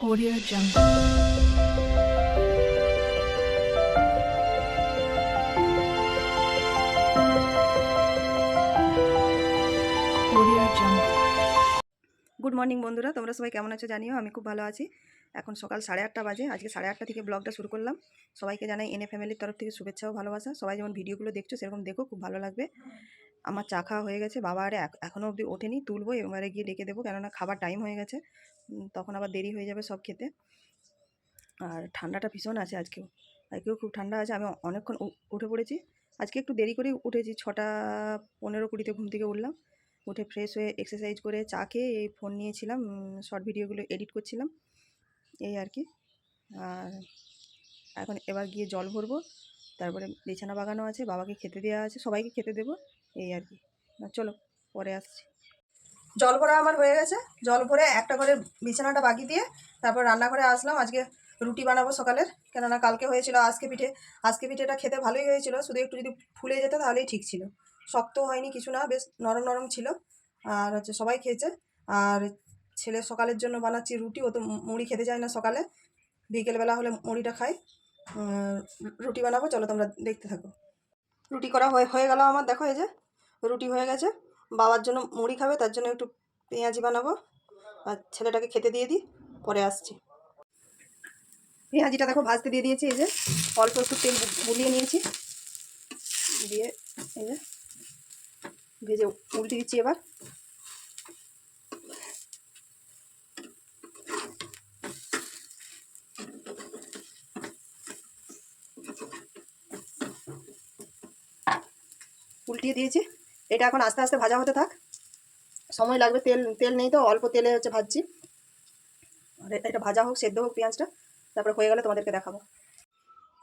Audio Jungle. Good morning বন্ধুরা। তোমরা সবাই কেমন আছো জানিও? আমি খুব ভালো আছি। এখন সকাল সাড়ে আটটা বাজে। আজকে সাড়ে আটটা থেকে ব্লগটা শুরু করলাম। সবাইকে জানাই এনে ফ্যামিলির তরফ থেকে শুভেচ্ছা ও ভালোবাসা। সবাই যেমন ভিডিওগুলো দেখছ, সেরকম দেখো, খুব ভালো লাগবে। আমার চা খাওয়া হয়ে গেছে। বাবা আরে এখ- এখনও অবধি ওঠেনি, তুলবো, এবারে গিয়ে ডেকে দেবো। কেননা খাবার টাইম হয়ে গেছে। তখন আবার দেরি হয়ে যাবে সব খেতে। আর ঠান্ডাটা ভীষণ আছে আজকেও। আজকেও খুব ঠান্ডা আছে, আমি অনেকক্ষণ উঠে পড়েছি। আজকে একটু দেরি করেই উঠেছি, ছটা পনেরো কুড়িতে ঘুম থেকে উঠলাম। উঠে ফ্রেশ হয়ে এক্সারসাইজ করে চা খেয়ে এই ফোন নিয়েছিলাম শর্ট ভিডিওগুলো এডিট করছিলাম। এই আর কি। আর এখন এবার গিয়ে জল ভরবো, তারপরে বিছানা বাগানো আছে, বাবাকে খেতে দেওয়া আছে, সবাইকে খেতে দেবো, এই আর কি। চলো, পরে আসছি। জল ভরা আমার হয়ে গেছে। জল ভরে একটা করে বিছানাটা বাকি দিয়ে তারপর রান্নাঘরে আসলাম। আজকে রুটি বানাবো সকালের। কেননা কালকে হয়েছিল আজকে পিঠে। আজকে পিঠেটা খেতে ভালোই হয়েছিল। শুধু একটু যদি ফুলে যেত তাহলেই ঠিক ছিল। শক্ত হয়নি কিছু না, বেশ নরম নরম ছিল। আর হচ্ছে সবাই খেয়েছে। আর ছেলে সকালের জন্য বানাচ্ছি রুটি। ও তো মুড়ি খেতে চায় না সকালে। বিকেলবেলা হলে মুড়িটা খাই। রুটি বানাবো। চলো তোমরা দেখতে থাকো। রুটি করা হয়ে হয়ে গেল আমার। দেখো এই যে, রুটি হয়ে গেছে। বাবার জন্য মুড়ি খাবে, তার জন্য একটু পেঁয়াজি বানাবো। আর ছেলেটাকে খেতে দিয়ে দিই, পরে আসছি। পেঁয়াজিটা দেখো ভাজতে দিয়ে দিয়েছি, এই যে অল্প একটু তেল বুলিয়ে নিয়েছি। দিয়ে এই যে ভেজে উল্টে দিচ্ছি এবার। উল্টিয়ে দিয়েছি। এটা এখন আস্তে আস্তে ভাজা হতে থাক। সময় লাগবে তেল তেল নেই তো, অল্প তেলে হচ্ছে ভাজছি। আর এটা ভাজা হোক, সেদ্ধ হোক পেঁয়াজটা, তারপরে হয়ে গেলে তোমাদেরকে দেখাবো।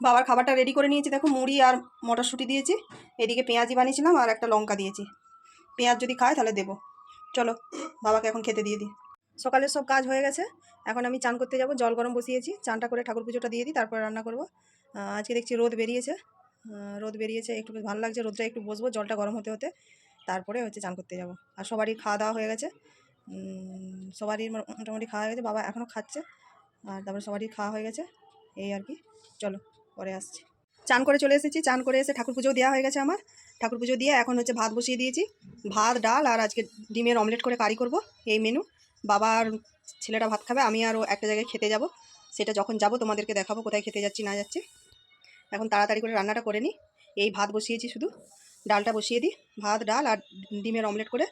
বাবার খাবারটা রেডি করে নিয়েছি। দেখো, মুড়ি আর মটরশুঁটি দিয়েছি। এদিকে পেঁয়াজি বানিয়েছিলাম আর একটা লঙ্কা দিয়েছি। পেঁয়াজ যদি খায় তাহলে দেবো। চলো, বাবাকে এখন খেতে দিয়ে দিই। সকালের সব কাজ হয়ে গেছে। এখন আমি চান করতে যাব। জল গরম বসিয়েছি। চানটা করে ঠাকুর পুজোটা দিয়ে দিই, তারপরে রান্না করব। আজকে দেখছি রোদ বেরিয়েছে। রোদ বেরিয়েছে, একটু ভালো লাগছে, রোদটা একটু বসবো, জলটা গরম হতে হতে। তারপরে হচ্ছে চান করতে যাব। আর সবারই খাওয়া দাওয়া হয়ে গেছে। সবারই মোটামুটি খাওয়া হয়ে গেছে, বাবা এখনও খাচ্ছে। আর তারপরে সবারই খাওয়া হয়ে গেছে। এই আর কি। চলো, পরে আসছি। চান করে চলে এসেছি, চান করে এসে ঠাকুর পুজো দেওয়া হয়ে গেছে আমার। ঠাকুর পুজো দিয়ে এখন হচ্ছে ভাত বসিয়ে দিয়েছি। ভাত, ডাল আর আজকে ডিমের অমলেট করে কারি করব, এই মেনু। বাবা আর ছেলেটা ভাত খাবে, আমি আরও একটা জায়গায় খেতে যাব। সেটা যখন যাব তোমাদেরকে দেখাবো কোথায় খেতে যাচ্ছি না যাচ্ছি। এখন তাড়াতাড়ি করে রান্নাটা করে নিই। এই ভাত বসিয়েছি শুধু। ডালটা বসিয়ে দিই। ভাত, ডাল আর ডিমের অমলেট করে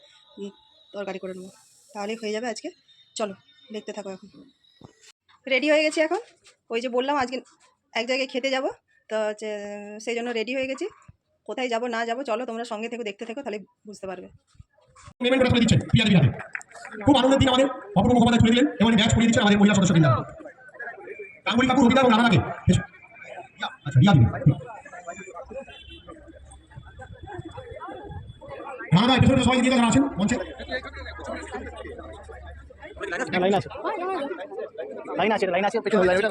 তরকারি করে নেব। তাহলেই হয়ে যাবে আজকে। চলো, দেখতে থাকো এখন। রেডি হয়ে গেছি এখন। ওই যে বললাম আজকে এক জায়গায় খেতে যাব। তো সেই জন্য রেডি হয়ে গেছি। কোথায় যাব, না যাব, চলো তোমরা সঙ্গে থেকে, দেখতে থাকো, তাহলে বুঝতে পারবে। করে খুব আনন্দের দিন আমাদের। মুখোপাধ্যায় দিলেন এবং ব্যাচ পড়িয়ে দিচ্ছেন আমাদের মহিলা সদস্য গাঙ্গুলি আচ্ছা রিয়া সবাই যারা আছেন মঞ্চে লাইন আছে লাইন আছে লাইন আছে পেছনে লাইন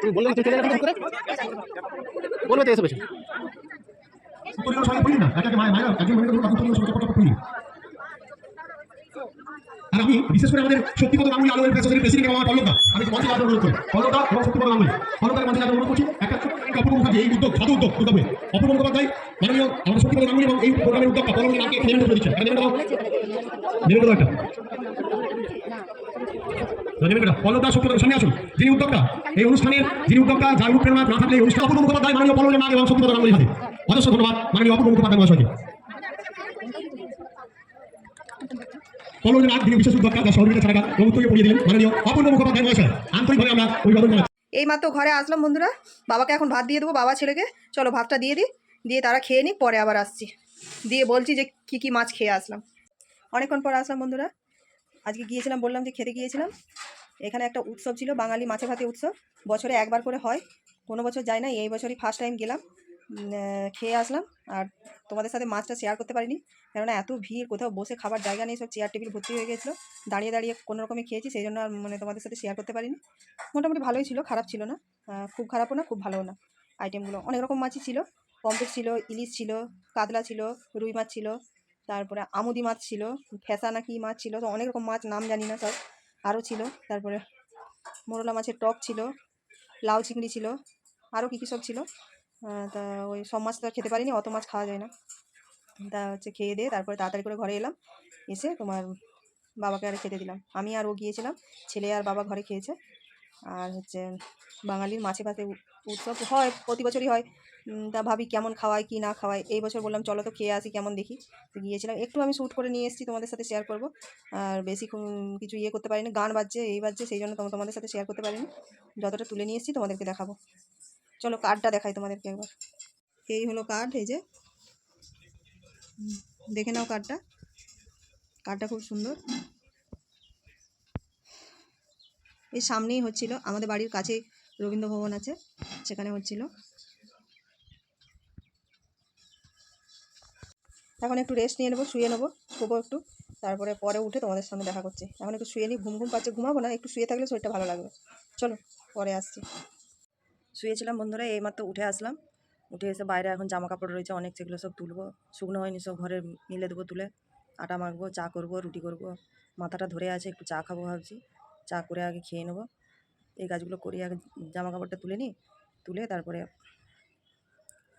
তুমি বললে তুই চলে করে বলবে তো এসে পেছনে আমি বিশেষ করে আমাদের গাঙ্গুলি প্রেসিডেন্ট আমার আমি মঞ্চে অনুরোধ করি এবং গাঙ্গুলি মঞ্চে অনুরোধ করছি, একটা অপূর্ব মুখার্জি এই উদ্যোগ ছোট উদ্যোগ উদ্যোগে অপূর্ব মুখোপাধ্যায় মাননীয় গাঙ্গুলি এবং এই প্রোগ্রামের উদ্যোগটা নামকে করে এই অনুষ্ঠানের যিনি উদ্যোক্তা, যার অনুষ্ঠান অপূর্ব মুখোপাধ্যায় মাননীয় এবং অপূর্ব মুখোপাধ্যায় নাগ যিনি বিশেষ সহযোগিতা ছাড়া পড়িয়ে দিলেন, মাননীয় অপূর্ব মুখোপাধ্যায় মহাশয় আন্তরিকভাবে আমরা অভিবাদন জানাচ্ছি। এই মাত্র ঘরে আসলাম বন্ধুরা, বাবাকে এখন ভাত দিয়ে দেবো, বাবা ছেলেকে। চলো ভাতটা দিয়ে দিই, দিয়ে তারা খেয়ে নিক, পরে আবার আসছি। দিয়ে বলছি যে কি কি মাছ খেয়ে আসলাম। অনেকক্ষণ পর আসলাম বন্ধুরা। আজকে গিয়েছিলাম, বললাম যে খেতে গিয়েছিলাম। এখানে একটা উৎসব ছিল, বাঙালি মাছে ভাতে উৎসব। বছরে একবার করে হয়, কোনো বছর যায় না এই বছরই ফার্স্ট টাইম গেলাম। খেয়ে আসলাম। আর তোমাদের সাথে মাছটা শেয়ার করতে পারিনি। কেননা এত ভিড়, কোথাও বসে খাবার জায়গা নেই, সব চেয়ার টেবিল ভর্তি হয়ে গেছিল। দাঁড়িয়ে দাঁড়িয়ে কোনো রকমে খেয়েছি, সেই জন্য আর মানে তোমাদের সাথে শেয়ার করতে পারিনি। মোটামুটি ভালোই ছিল, খারাপ ছিল না। খুব খারাপও না, খুব ভালোও না। আইটেমগুলো অনেক রকম মাছই ছিল। পম্পেট ছিল, ইলিশ ছিল, কাতলা ছিল, রুই মাছ ছিল, তারপরে আমুদি মাছ ছিল, ফেসা না কি মাছ ছিল, তো অনেক রকম মাছ, নাম জানি না সব, আরও ছিল। তারপরে মোরলা মাছের টক ছিল, লাউ চিংড়ি ছিল, আরও কী কী সব ছিল। তা ওই সব মাছ তো খেতে পারিনি, অত মাছ খাওয়া যায় না। তা হচ্ছে খেয়ে দিয়ে তারপরে তাড়াতাড়ি করে ঘরে এলাম, এসে তোমার বাবাকে আর খেতে দিলাম। আমি আর ও গিয়েছিলাম, ছেলে আর বাবা ঘরে খেয়েছে। আর হচ্ছে বাঙালির মাছে ভাতে উৎসব হয়, প্রতি বছরই হয়। তা ভাবি কেমন খাওয়ায়, কি না খাওয়ায়। এই বছর বললাম, চলো তো খেয়ে আসি, কেমন দেখি। তো গিয়েছিলাম, একটু আমি শ্যুট করে নিয়ে এসেছি, তোমাদের সাথে শেয়ার করব। আর বেশি কিছু ইয়ে করতে পারিনি, গান বাজছে, এই বাজছে, সেই জন্য তোম- তোমাদের সাথে শেয়ার করতে পারিনি। যতটা তুলে নিয়ে এসেছি, তোমাদেরকে দেখাবো। চলো কার্ডটা দেখাই তোমাদেরকে একবার। এই হলো কার্ড এই যে। দেখে নাও কার্ডটা কার্ডটা খুব সুন্দর। এই সামনেই হচ্ছিল, আমাদের বাড়ির কাছেই রবীন্দ্র ভবন আছে, সেখানে হচ্ছিল। এখন একটু রেস্ট নিয়ে নেব, শুয়ে নেব, শোবো একটু। তারপরে পরে উঠে তোমাদের সামনে দেখা করছি। এখন একটু শুয়ে নিই ঘুম ঘুম পাচ্ছে, ঘুমাবো না, একটু শুয়ে থাকলে শরীরটা ভালো লাগবে। চলো, পরে আসছি। শুয়েছিলাম বন্ধুরা, এইমাত্র উঠে আসলাম। উঠে এসে বাইরে এখন জামা কাপড় রয়েছে, অনেক সেগুলো সব তুলবো। শুকনো হয়নি, সব ঘরে মিলে দেবো তুলে। আটা মাখবো, চা করব, রুটি করব। মাথাটা ধরে আছে, একটু চা খাব ভাবছি। চা করে আগে খেয়ে নেব। এই কাজগুলো করি, আগে জামা কাপড়টা তুলে নিই। তুলে তারপরে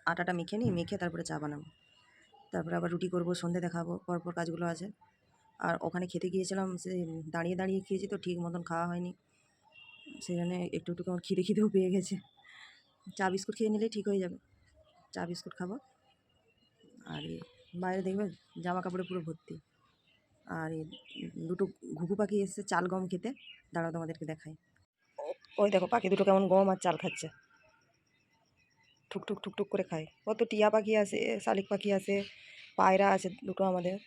আটাটা মেখে নিই, মেখে তারপরে চা বানাবো। তারপরে আবার রুটি করব, সন্ধে দেখাবো, পরপর কাজগুলো আছে। আর ওখানে খেতে গিয়েছিলাম, সে দাঁড়িয়ে দাঁড়িয়ে খেয়েছি তো, ঠিক মতন খাওয়া হয়নি। জন্য একটু একটু কেমন খিদে খিদেও পেয়ে গেছে। চা বিস্কুট খেয়ে নিলেই ঠিক হয়ে যাবে। চা বিস্কুট খাব। আর বাইরে দেখবে জামা কাপড়ে পুরো ভর্তি। আর দুটো ঘুঘু পাখি এসেছে চাল গম খেতে। দাঁড়াও তোমাদেরকে দেখাই। ওই দেখো পাখি দুটো কেমন গম আর চাল খাচ্ছে। ঠুকঠুক ঠুকঠুক করে খায়। কত টিয়া পাখি আছে, শালিক পাখি আছে, পায়রা আছে দুটো আমাদের।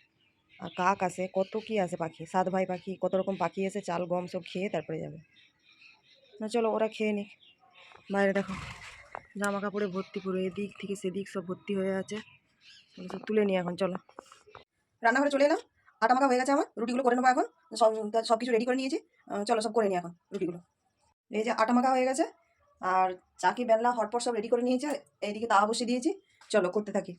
আর কাক আছে, কত কি আছে পাখি। সাত ভাই পাখি, কত রকম পাখি এসে চাল গম সব খেয়ে তারপরে যাবে। না চলো ওরা খেয়ে নিক। বাইরে দেখো। জামা কাপড়ে ভর্তি করে এদিক থেকে সেদিক সব ভর্তি হয়ে আছে। সব তুলে নিই এখন চলো। রান্নাঘরে চলে এলাম। আটা মাখা হয়ে গেছে আমার, রুটিগুলো করে নেব এখন। সব সব কিছু রেডি করে নিয়েছি। চলো সব করে নিই এখন রুটিগুলো। এই যে আটা মাখা হয়ে গেছে, আর চাকি, বেলনা, হটপট সব রেডি করে নিয়েছে। এইদিকে তা বসিয়ে দিয়েছি। চলো করতে থাকি।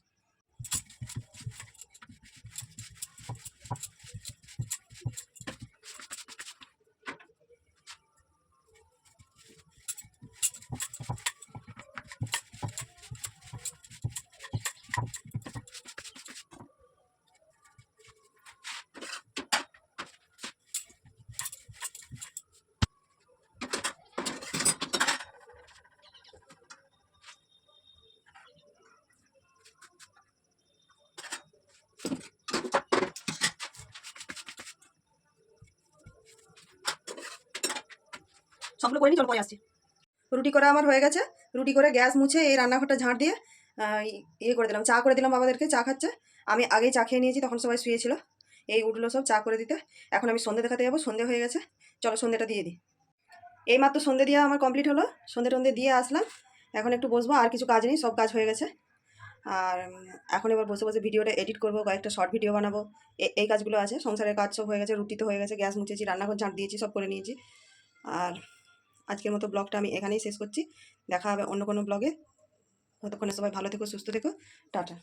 সবগুলো করে নিই চলো পরে আসছি। রুটি করা আমার হয়ে গেছে, রুটি করে গ্যাস মুছে এই রান্নাঘরটা ঝাঁট দিয়ে ইয়ে করে দিলাম, চা করে দিলাম বাবাদেরকে, চা খাচ্ছে। আমি আগেই চা খেয়ে নিয়েছি, তখন সবাই শুয়েছিল। এই উঠল সব চা করে দিতে। এখন আমি সন্ধে দেখাতে যাব, সন্ধে হয়ে গেছে। চলো সন্ধেটা দিয়ে দিই। এই মাত্র সন্ধে দিয়ে আমার কমপ্লিট হলো, সন্ধে টন্ধে দিয়ে আসলাম। এখন একটু বসবো, আর কিছু কাজ নেই, সব কাজ হয়ে গেছে। আর এখন এবার বসে বসে ভিডিওটা এডিট করব, কয়েকটা শর্ট ভিডিও বানাবো। এই কাজগুলো আছে, সংসারের কাজ সব হয়ে গেছে, রুটি তো হয়ে গেছে, গ্যাস মুছেছি, রান্নাঘর ঝাঁট দিয়েছি, সব করে নিয়েছি। আর আজকের মতো ব্লগটা আমি এখানেই শেষ করছি। দেখা হবে অন্য কোনো ব্লগে। ততক্ষণে সবাই ভালো থেকো, সুস্থ থেকো। টাটা।